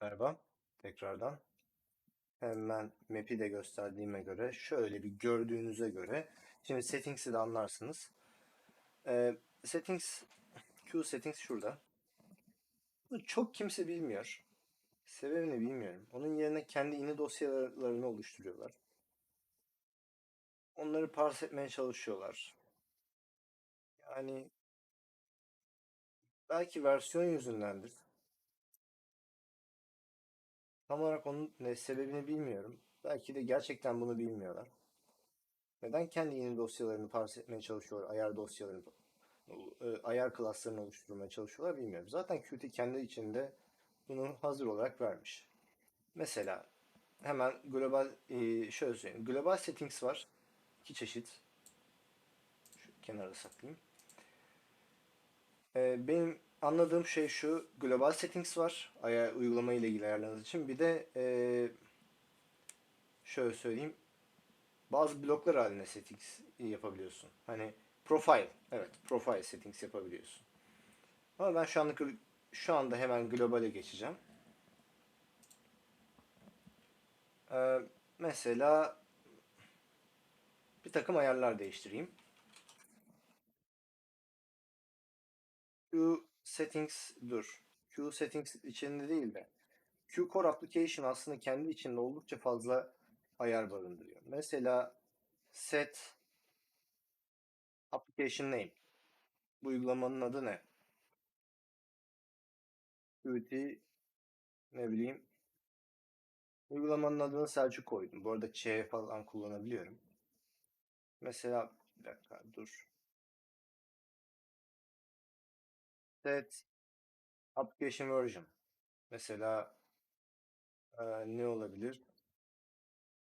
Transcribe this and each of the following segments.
Merhaba, tekrardan. Hemen map'i de gösterdiğime göre, şöyle bir gördüğünüze göre, şimdi settings'i de anlarsınız. Ee, settings, Q settings şurada. Bunu çok kimse bilmiyor. Sebebini bilmiyorum. Onun yerine kendi ini dosyalarını oluşturuyorlar. Onları parse etmeye çalışıyorlar. Yani belki versiyon yüzündendir. Tam olarak onun ne sebebini bilmiyorum. Belki de gerçekten bunu bilmiyorlar. Neden kendi yeni dosyalarını parse etmeye çalışıyorlar, ayar dosyalarını, e, ayar klaslarını oluşturmaya çalışıyorlar bilmiyorum. Zaten Qt kendi içinde bunu hazır olarak vermiş. Mesela hemen global e, şöyle söyleyeyim. Global settings var. iki çeşit. Şu kenara saklayayım. E, benim anladığım şey şu. Global settings var. Uygulama ile ilgili ayarlarınız için. Bir de e, şöyle söyleyeyim bazı bloklar haline settings yapabiliyorsun. Hani profile, evet profile settings yapabiliyorsun. Ama ben şu anlık şu anda hemen globale geçeceğim. Ee, mesela bir takım ayarlar değiştireyim. Q settings dur. Q settings içinde değil de Q Core Application aslında kendi içinde oldukça fazla ayar barındırıyor. Mesela set application name. Bu uygulamanın adı ne? Qt ne bileyim uygulamanın adını Selçuk koydum. Bu arada Ç falan kullanabiliyorum. Mesela bir dakika dur. Set application version. Mesela e, ne olabilir?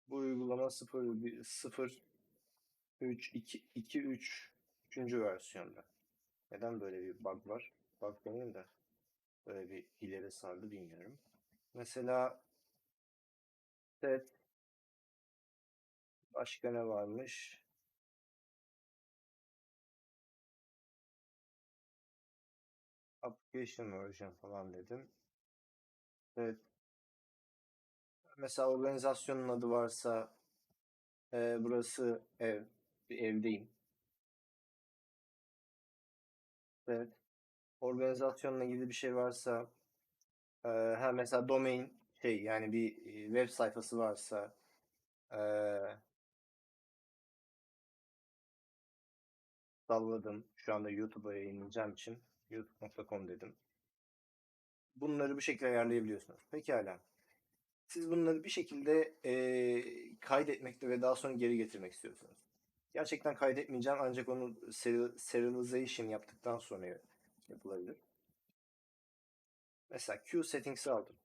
Bu uygulama 0 0 3 2 2 3 3. versiyonda. Neden böyle bir bug var? Bug demeyeyim de böyle bir ileri sardı bilmiyorum. Mesela set başka ne varmış? Application version falan dedim. Evet. Mesela organizasyonun adı varsa e, burası ev. Bir evdeyim. Evet. Organizasyonla ilgili bir şey varsa e, ha mesela domain şey yani bir e, web sayfası varsa e, salladım. Şu anda YouTube'a yayınlayacağım için youtube.com dedim. Bunları bu şekilde ayarlayabiliyorsunuz. Pekala. Siz bunları bir şekilde e, kaydetmekte ve daha sonra geri getirmek istiyorsunuz. Gerçekten kaydetmeyeceğim ancak onu serialization yaptıktan sonra yapılabilir. Mesela Q settings'i aldım.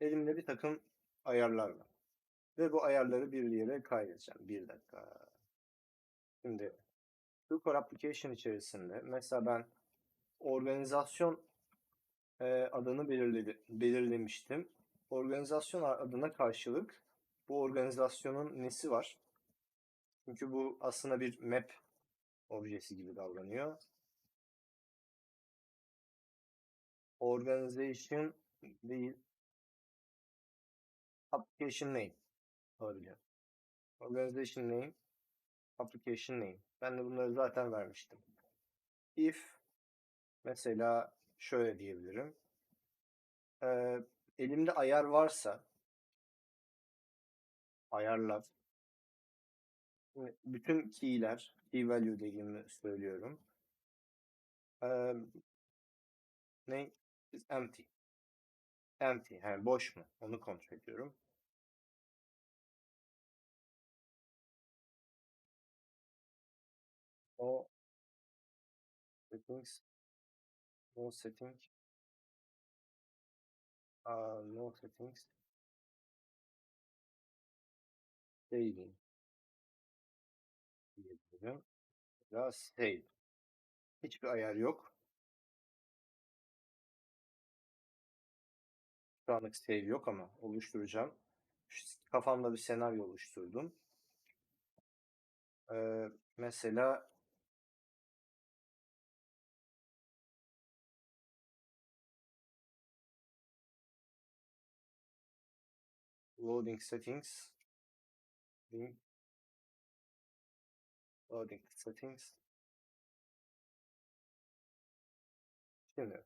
Elimde bir takım ayarlar var. Ve bu ayarları bir yere kaydedeceğim. Bir dakika. Şimdi Q Application içerisinde mesela ben organizasyon adını belirledi, belirlemiştim. Organizasyon adına karşılık bu organizasyonun nesi var? Çünkü bu aslında bir map objesi gibi davranıyor. Organization değil. Application name olabilir. Organization name, application name. Ben de bunları zaten vermiştim. If mesela şöyle diyebilirim. Ee, elimde ayar varsa ayarlar bütün key'ler key value dediğimi söylüyorum. Ee, ne? Empty. Empty. Yani boş mu? Onu kontrol ediyorum. O settings no setting uh, no settings saving diyebilirim. Ya save. Hiçbir ayar yok. Şu anlık save yok ama oluşturacağım. Kafamda bir senaryo oluşturdum. Ee, mesela Loading settings. Loading settings. Şimdi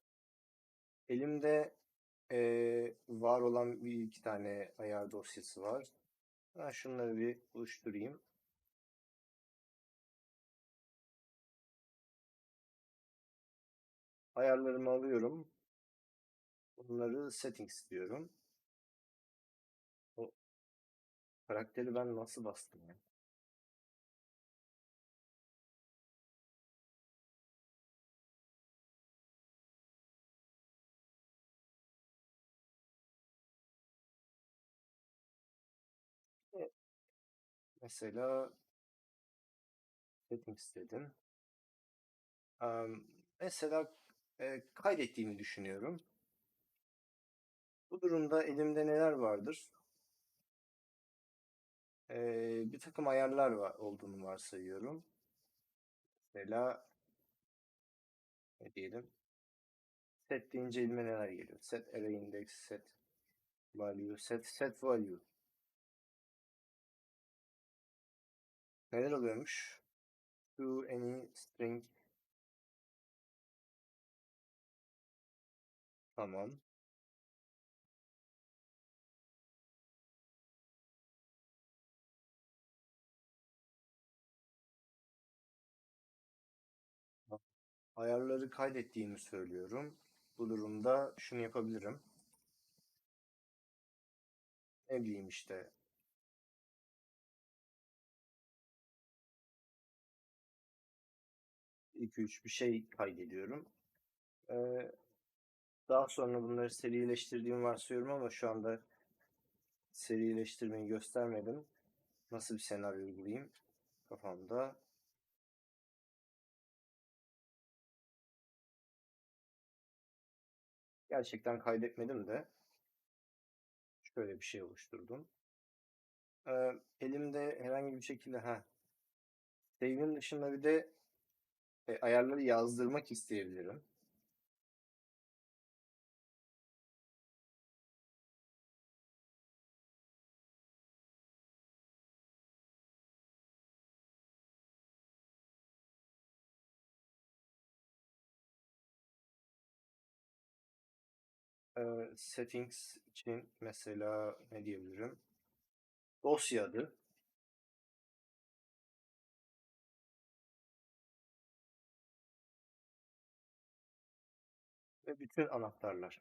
elimde eee, var olan bir iki tane ayar dosyası var. Ben şunları bir oluşturayım. Ayarlarımı alıyorum. Bunları settings diyorum. Karakteri ben nasıl bastım ya? E, Mesela settings dedim. Am, mesela e, kaydettiğimi düşünüyorum. Bu durumda elimde neler vardır? E, bir takım ayarlar var, olduğunu varsayıyorum. Mesela ne diyelim? Set deyince elime neler geliyor? Set array index, set value, set set value. Neler oluyormuş? To any string. Tamam. Ayarları kaydettiğimi söylüyorum. Bu durumda şunu yapabilirim. Ne bileyim işte. iki üç bir şey kaydediyorum. Ee, daha sonra bunları serileştirdiğimi varsayıyorum ama şu anda serileştirmeyi göstermedim. Nasıl bir senaryo uygulayayım kafamda. Gerçekten kaydetmedim de şöyle bir şey oluşturdum. Ee, elimde herhangi bir şekilde ha save'in dışında bir de e, ayarları yazdırmak isteyebilirim. Settings için mesela ne diyebilirim? Dosya adı. Ve bütün anahtarlar.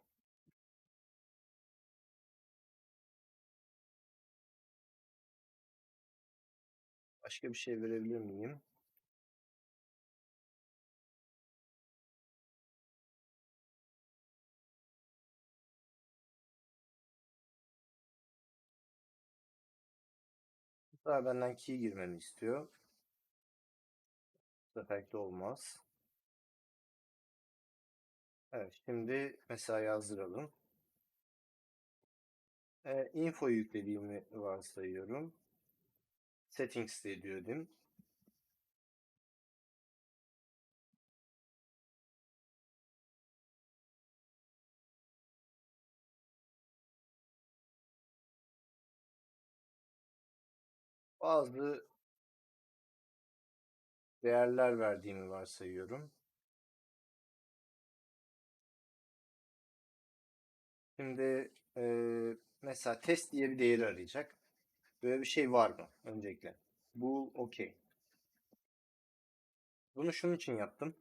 Başka bir şey verebilir miyim? Daha benden key girmemi istiyor. Bu sefer de olmaz. Evet, şimdi mesela yazdıralım. E, info yüklediğimi varsayıyorum. Settings diye diyordum. Bazı değerler verdiğimi varsayıyorum. Şimdi e, mesela test diye bir değeri arayacak. Böyle bir şey var mı? Öncelikle. Bu okey. Bunu şunun için yaptım.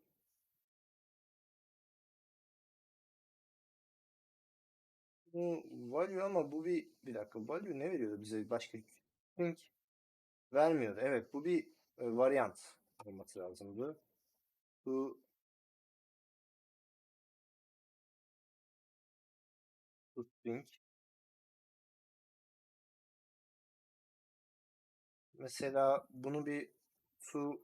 Bu value ama bu bir bir dakika value ne veriyordu bize başka string vermiyordu. Evet bu bir e, varyant olması lazımdı. Bu string mesela bunu bir to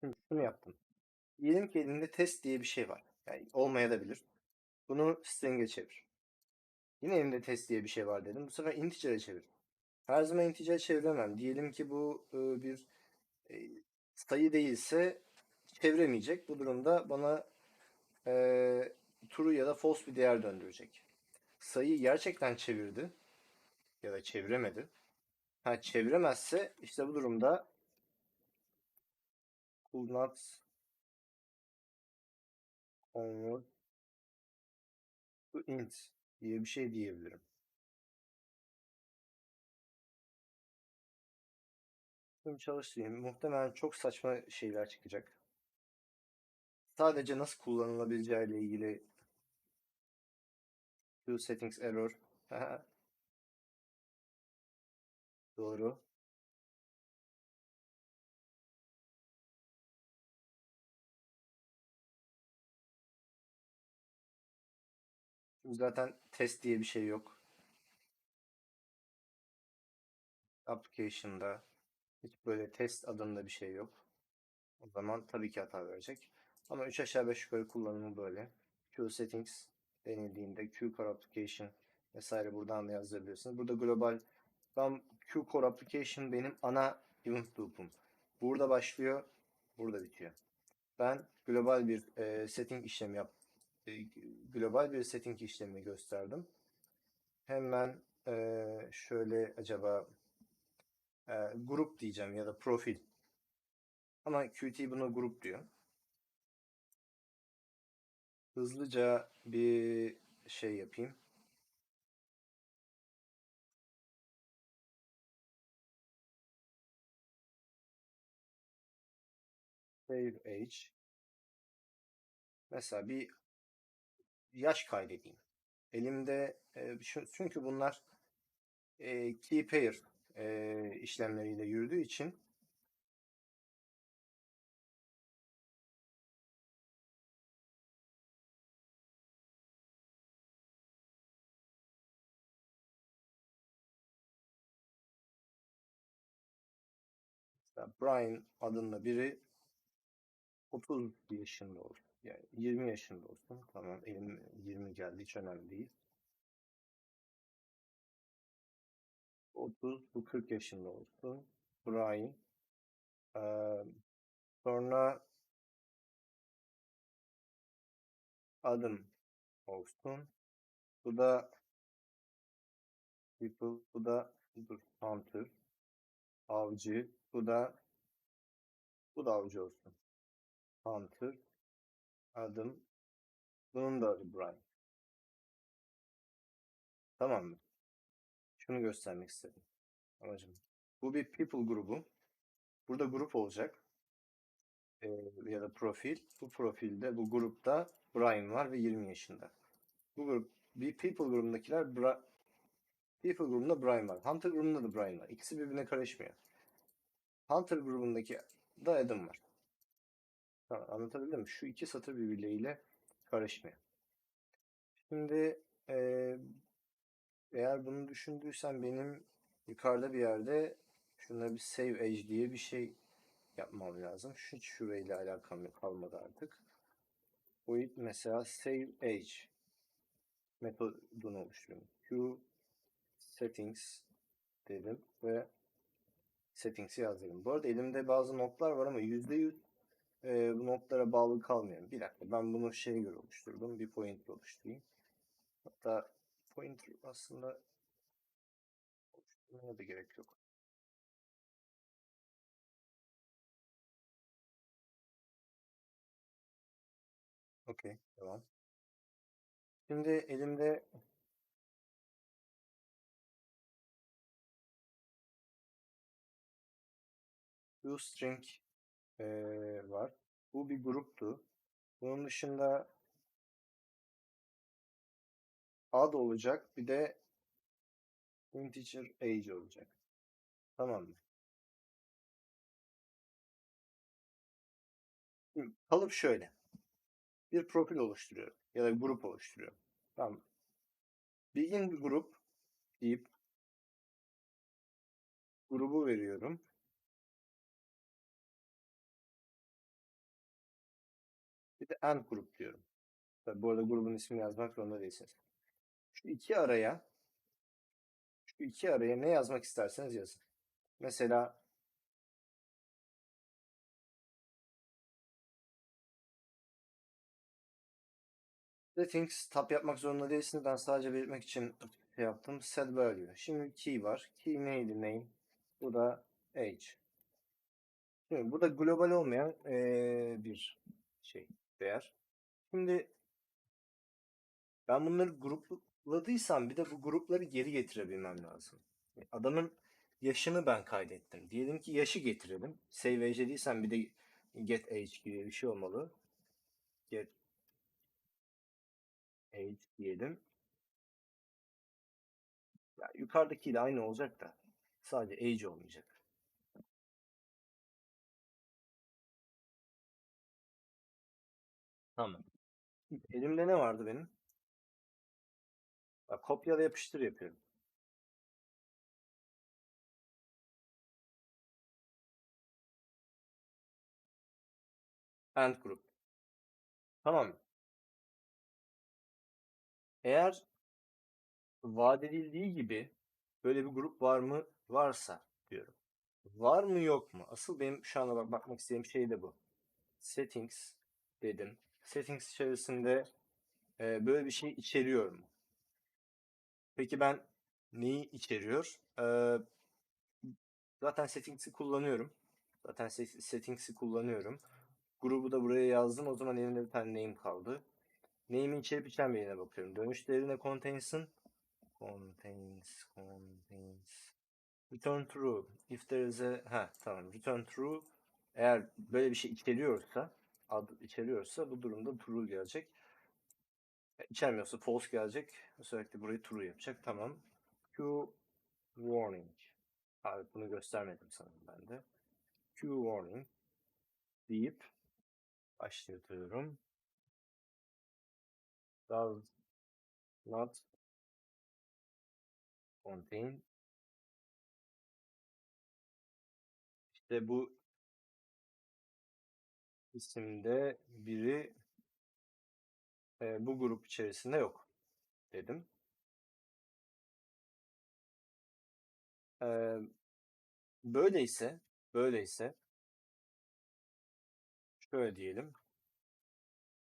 Şimdi şunu yaptım. Diyelim ki elinde test diye bir şey var. Yani olmayabilir. Bunu string'e çevir. Yine elimde test diye bir şey var dedim. Bu sefer integer'e çevir. Her zaman integer'e çeviremem. Diyelim ki bu e, bir e, sayı değilse çeviremeyecek. Bu durumda bana e, true ya da false bir değer döndürecek. Sayıyı gerçekten çevirdi ya da çeviremedi. Ha çeviremezse işte bu durumda not convert to int diye bir şey diyebilirim. Şimdi çalıştırayım. Muhtemelen çok saçma şeyler çıkacak. Sadece nasıl kullanılabileceği ile ilgili Q settings error. Doğru. Zaten test diye bir şey yok. Application'da hiç böyle test adında bir şey yok. O zaman tabii ki hata verecek. Ama 3 aşağı 5 yukarı kullanımı böyle. Q settings denildiğinde Q core application vesaire buradan da yazdırabilirsiniz. Burada global ben Q core application benim ana event loop'um. Burada başlıyor, burada bitiyor. Ben global bir e, setting işlemi yap e, global bir setting işlemi gösterdim. Hemen e, şöyle acaba e, grup diyeceğim ya da profil. Ama Qt bunu grup diyor. Hızlıca bir şey yapayım. Save age. Mesela bir yaş kaydedeyim. Elimde e, çünkü bunlar e, key pair e, işlemleriyle yürüdüğü için Brian adında biri 30 yaşında olsun. Yani 20 yaşında olsun. Tamam elim 20 geldi hiç önemli değil. 30 bu 40 yaşında olsun. Brian. Ee, sonra adım olsun. Bu da people. Bu da dur, hunter. Avcı. Bu da bu da avcı olsun. Hunter. Adım. Bunun da adı Brian. Tamam mı? Şunu göstermek istedim. Amacım. Bu bir people grubu. Burada grup olacak. Ee, ya da profil. Bu profilde, bu grupta Brian var ve 20 yaşında. Bu grup, bir people grubundakiler Bra- people grubunda Brian var. Hunter grubunda da Brian var. İkisi birbirine karışmıyor. Hunter grubundaki da Adam var. Anlatabildim mi? Şu iki satır birbirleriyle karışmıyor. Şimdi eee, eğer bunu düşündüysen benim yukarıda bir yerde şuna bir save age diye bir şey yapmam lazım. Hiç şurayla alakam kalmadı artık. Void mesela save age metodunu oluşturuyorum. Q settings dedim ve settings'i yazdım. Bu arada elimde bazı notlar var ama %100 e, bu notlara bağlı kalmıyorum. Bir dakika ben bunu şeye göre oluşturdum. Bir pointer oluşturayım. Hatta pointer aslında oluşturmaya da gerek yok. Okey, tamam. Şimdi elimde toString e, var. Bu bir gruptu. Bunun dışında ad olacak. Bir de integer age olacak. Tamam mı? Şimdi kalıp şöyle. Bir profil oluşturuyorum. Ya da grup oluşturuyorum. Tamam. Begin grup deyip grubu veriyorum. De end grup diyorum. Tabii bu arada grubun ismini yazmak zorunda değilsiniz. Şu iki araya şu iki araya ne yazmak isterseniz yazın. Mesela settings tab yapmak zorunda değilsiniz. Ben sadece belirtmek için şey yaptım. Set value. Şimdi key var. Key neydi? Name. Bu da age. Şimdi bu da global olmayan eee, bir şey değer. Şimdi ben bunları grupladıysam bir de bu grupları geri getirebilmem lazım. Adamın yaşını ben kaydettim. Diyelim ki yaşı getirelim. Save age değilsem bir de get age gibi bir şey olmalı. Get age diyelim. Ya yukarıdakiyle aynı olacak da sadece age olmayacak. Tamam. Elimde ne vardı benim? Bak, kopyala yapıştır yapıyorum. End group. Tamam. Eğer vaat edildiği gibi böyle bir grup var mı? Varsa diyorum. Var mı yok mu? Asıl benim şu anda bak bakmak istediğim şey de bu. Settings dedim. Settings içerisinde e, böyle bir şey içeriyor mu? Peki ben neyi içeriyor? Ee, zaten settings'i kullanıyorum. Zaten se- settings'i kullanıyorum. Grubu da buraya yazdım. O zaman elimde bir tane name kaldı. Name'in içerip içermediğine bakıyorum. Dönüşlerine contains'ın contains contains return true if there is a ha tamam return true eğer böyle bir şey içeriyorsa ad içeriyorsa bu durumda true gelecek. E, İçermiyorsa false gelecek. Sürekli burayı true yapacak. Tamam. Q warning. Abi bunu göstermedim sanırım ben de. Q warning deyip başlatıyorum. Does not contain İşte bu isimde biri e, bu grup içerisinde yok dedim. E, böyleyse böyleyse şöyle diyelim.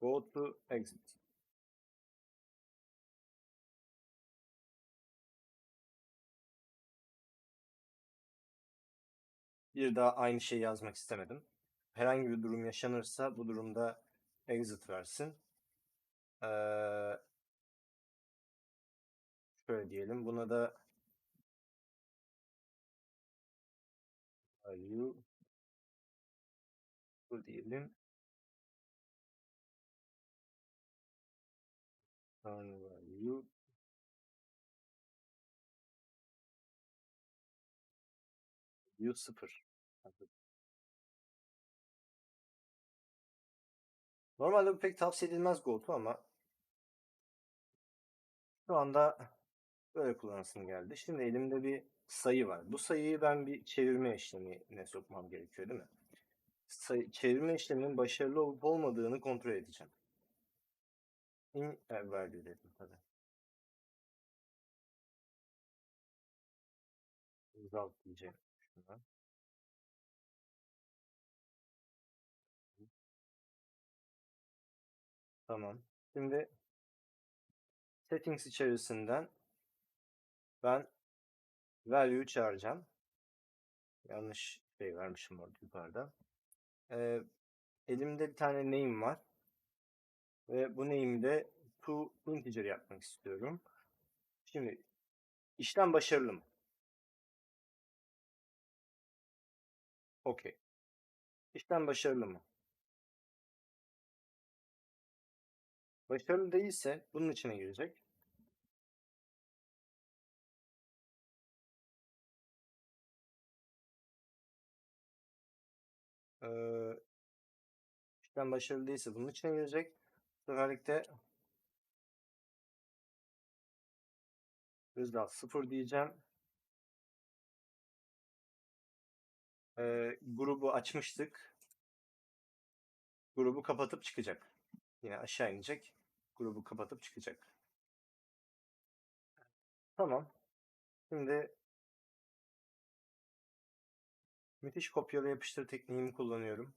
Go to exit. Bir daha aynı şeyi yazmak istemedim. Herhangi bir durum yaşanırsa bu durumda exit versin. Ee, şöyle diyelim. Buna da value bu diyelim. Return value value 0. Normalde bu pek tavsiye edilmez GoTo ama şu anda böyle kullanasım geldi. Şimdi elimde bir sayı var. Bu sayıyı ben bir çevirme işlemine sokmam gerekiyor değil mi? Sayı, çevirme işleminin başarılı olup olmadığını kontrol edeceğim. In value dedim tabii. Result diyeceğim. Tamam. Şimdi settings içerisinden ben value çağıracağım. Yanlış şey vermişim orada yukarıda. Ee, elimde bir tane name var. Ve bu name'i de to integer yapmak istiyorum. Şimdi işlem başarılı mı? Okey. İşlem başarılı mı? Başarılı değilse bunun içine girecek. Ee, işlem başarılı değilse bunun içine girecek. Seferlikte result 0 diyeceğim. Ee, grubu açmıştık. Grubu kapatıp çıkacak. Yine aşağı inecek. Grubu kapatıp çıkacak. Tamam. Şimdi müthiş kopyala yapıştır tekniğimi kullanıyorum.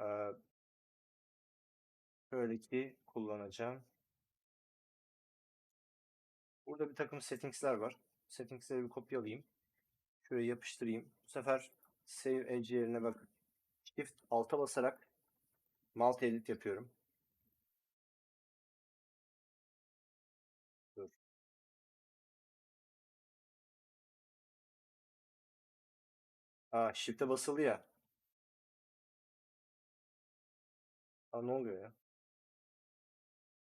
Ee, şöyle ki kullanacağım. Burada bir takım settings'ler var. Settings'leri bir kopyalayayım. Şuraya yapıştırayım. Bu sefer Save Edge yerine bak. Shift Alt'a basarak Multi Edit yapıyorum. Dur. Aa, Shift'e basılı ya. Aa, ne oluyor ya?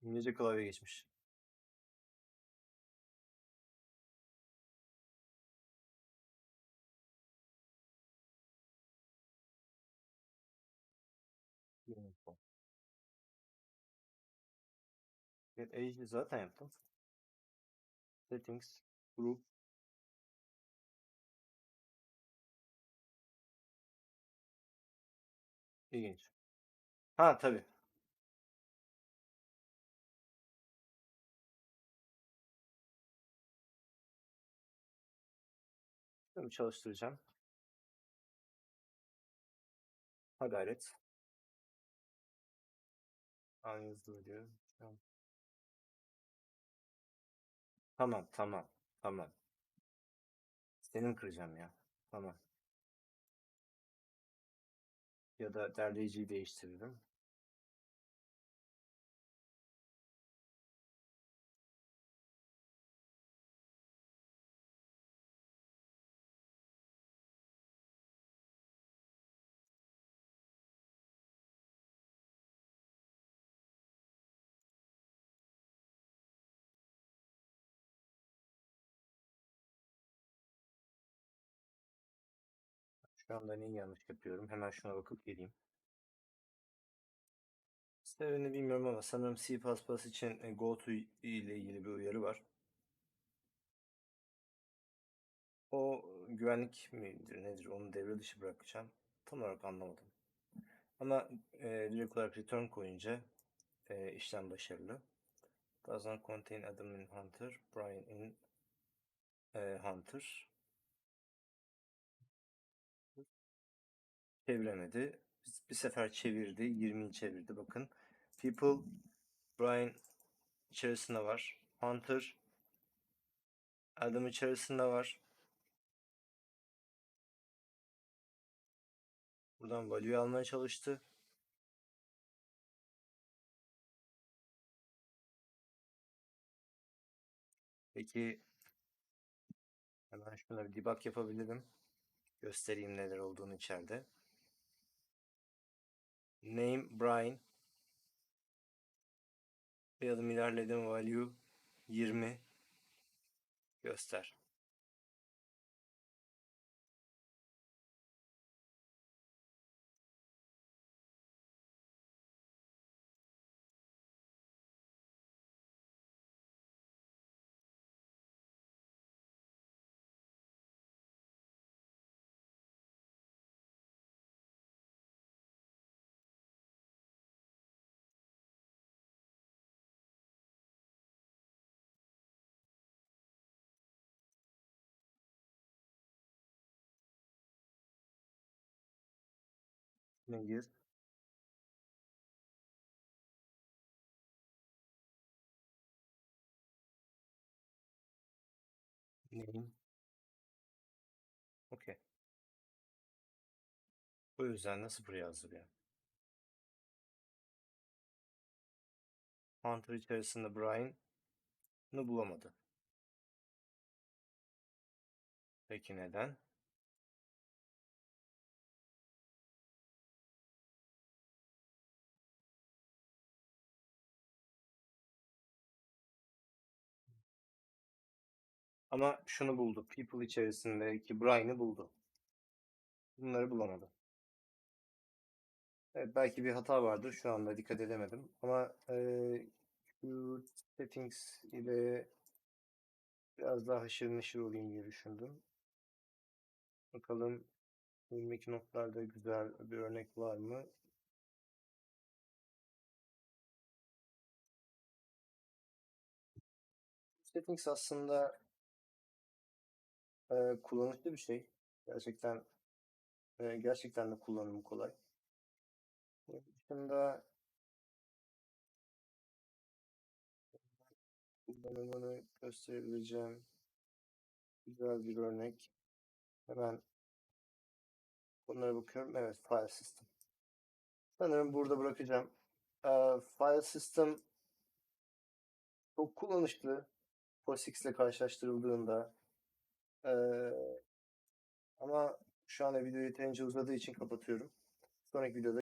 İngilizce klavye geçmiş. Get Edge'i zaten yaptım. Settings, Group. İlginç. Ha tabii. Şunu çalıştıracağım. Ha gayret. Aynı hızlı diyor. Tamam. Tamam, tamam, tamam. Senin kıracağım ya. Tamam. Ya da derleyiciyi değiştiririm. Şu anda neyi yanlış yapıyorum? Hemen şuna bakıp geleyim. Sebebini bilmiyorum ama sanırım C++ için e, GoTo ile ilgili bir uyarı var. O güvenlik midir nedir onu devre dışı bırakacağım. Tam olarak anlamadım. Ama e, direkt olarak return koyunca e, işlem başarılı. Does not contain Adam Hunter, Brian in e, Hunter. Çeviremedi. Bir sefer çevirdi. 20'yi çevirdi. Bakın. People Brian içerisinde var. Hunter Adam içerisinde var. Buradan value almaya çalıştı. Peki hemen şuna bir debug yapabilirim. Göstereyim neler olduğunu içeride. Name Brian. Bir adım ilerledim. Value 20. Göster. Gir? Name. Okey. Bu yüzden de sıfır yazdırıyor. Hunter içerisinde Brian'ı bulamadı. Peki neden? Ama şunu buldu. People içerisindeki Brian'ı buldu. Bunları bulamadı. Evet, belki bir hata vardır. Şu anda dikkat edemedim. Ama e, settings ile biraz daha haşır neşir olayım diye düşündüm. Bakalım 22 notlarda güzel bir örnek var mı? Settings aslında e, kullanışlı bir şey. Gerçekten e, gerçekten de kullanımı kolay. Bunun dışında kullanımını gösterebileceğim güzel bir örnek. Hemen bunlara bakıyorum. Evet, file system. Sanırım burada bırakacağım. Ee, file system çok kullanışlı. POSIX ile karşılaştırıldığında. Ama şu anda video yeterince uzadığı için kapatıyorum. Sonraki videoda